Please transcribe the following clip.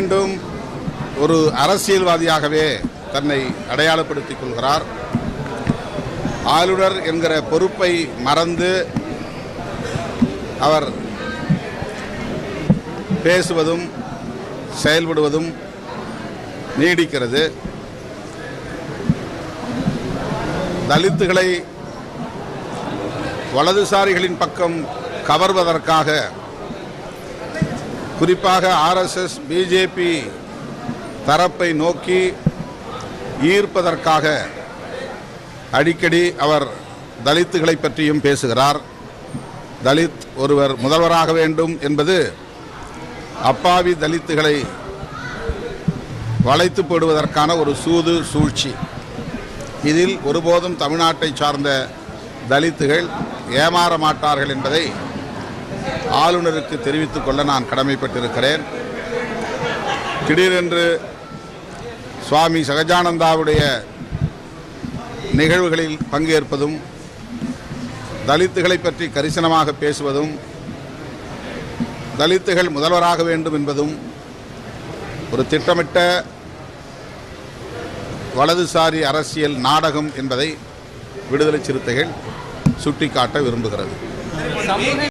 மீண்டும் ஒரு அரசியல்வாதியாகவே தன்னை அடையாளப்படுத்திக் கொள்கிறார். ஆளுநர் என்கிற பொறுப்பை மறந்து அவர் பேசுவதும் செயல்படுவதும் நீடிக்கிறது. தலித்துகளை வலதுசாரிகளின் பக்கம் கவர்வதற்காக குறிப்பாக ஆர்எஸ்எஸ் பிஜேபி தரப்பை நோக்கி ஈர்ப்பதற்காக அடிக்கடி அவர் தலித்துகளை பற்றியும் பேசுகிறார். தலித் ஒருவர் முதல்வராக வேண்டும் என்பது அப்பாவி தலித்துகளை வளைத்து போடுவதற்கான ஒரு சூது சூழ்ச்சி. இதில் ஒருபோதும் தமிழ்நாட்டை சார்ந்த தலித்துகள் ஏமாற மாட்டார்கள் என்பதை ஆளுநருக்கு தெரிவித்துக் கொள்ள நான் கடமைப்பட்டிருக்கிறேன். திடீரென்று சுவாமி சகஜானந்தாவுடைய நிகழ்வுகளில் பங்கேற்பதும் தலித்துகளை பற்றி கரிசனமாக பேசுவதும் தலித்துகள் முதல்வராக வேண்டும் என்பதும் ஒரு திட்டமிட்ட வலதுசாரி அரசியல் நாடகம் என்பதை விடுதலை சிறுத்தைகள் சுட்டிக்காட்ட விரும்புகிறது. சமூக